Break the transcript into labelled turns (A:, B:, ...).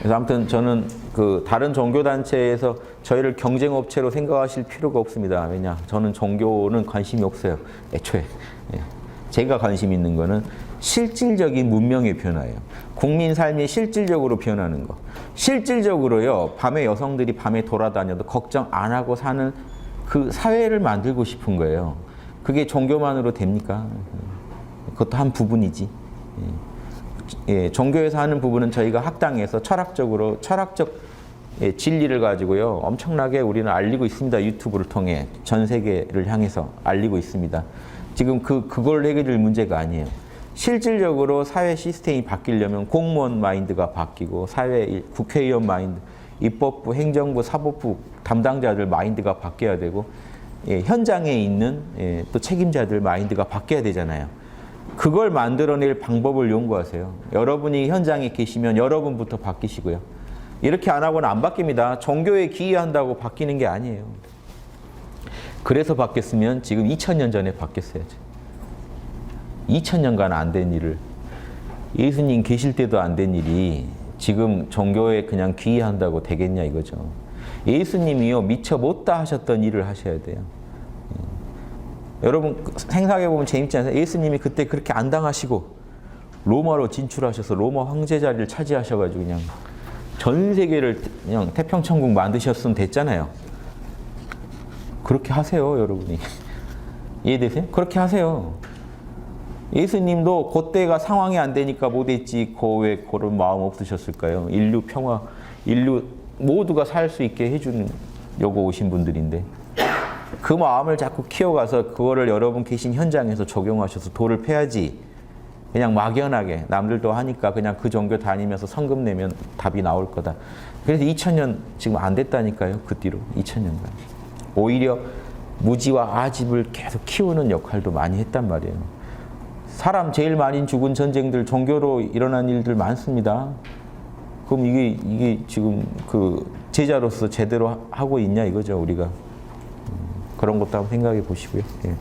A: 그래서 아무튼 저는 그 다른 종교 단체에서 저희를 경쟁 업체로 생각하실 필요가 없습니다. 왜냐? 저는 종교는 관심이 없어요. 애초에. 예. 제가 관심 있는 거는 실질적인 문명의 변화예요. 국민 삶이 실질적으로 변하는 거. 실질적으로요. 밤에 여성들이 밤에 돌아다녀도 걱정 안 하고 사는 그 사회를 만들고 싶은 거예요. 그게 종교만으로 됩니까? 그것도 한 부분이지. 예. 예, 종교에서 하는 부분은 저희가 학당에서 철학적으로 철학적 예, 진리를 가지고요 엄청나게 우리는 알리고 있습니다 유튜브를 통해 전 세계를 향해서 알리고 있습니다. 지금 그 그걸 해결될 문제가 아니에요. 실질적으로 사회 시스템이 바뀌려면 공무원 마인드가 바뀌고 사회 일- 국회의원 마인드, 입법부, 행정부, 사법부 담당자들 마인드가 바뀌어야 되고 예, 현장에 있는 예, 또 책임자들 마인드가 바뀌어야 되잖아요. 그걸 만들어낼 방법을 연구하세요. 여러분이 현장에 계시면 여러분부터 바뀌시고요. 이렇게 안 하고는 안 바뀝니다. 종교에 기여한다고 바뀌는 게 아니에요. 그래서 바뀌었으면 지금 2000년 전에 바뀌었어야죠. 2000년간 안 된 일을 예수님 계실 때도 안 된 일이 지금 종교에 그냥 기여한다고 되겠냐 이거죠. 예수님이요 미처 못다 하셨던 일을 하셔야 돼요. 여러분 생각해 보면 재밌지 않아요? 예수님이 그때 그렇게 안 당하시고 로마로 진출하셔서 로마 황제 자리를 차지하셔가지고 그냥 전 세계를 그냥 태평천국 만드셨으면 됐잖아요. 그렇게 하세요, 여러분이. 이해되세요? 그렇게 하세요. 예수님도 그때가 상황이 안 되니까 못했지, 그왜 그런 마음 없으셨을까요? 인류 평화, 인류 모두가 살 수 있게 해주려고 오신 분들인데. 그 마음을 자꾸 키워가서 그거를 여러분 계신 현장에서 적용하셔서 도를 패야지. 그냥 막연하게 남들도 하니까 그냥 그 종교 다니면서 성금 내면 답이 나올 거다. 그래서 2000년 지금 안 됐다니까요. 그 뒤로 2000년간. 오히려 무지와 아집을 계속 키우는 역할도 많이 했단 말이에요. 사람 제일 많이 죽은 전쟁들 종교로 일어난 일들 많습니다. 그럼 이게 이게 지금 그 제자로서 제대로 하- 하고 있냐 이거죠 우리가. 음, 그런 것도 한번 생각해 보시고요. 예.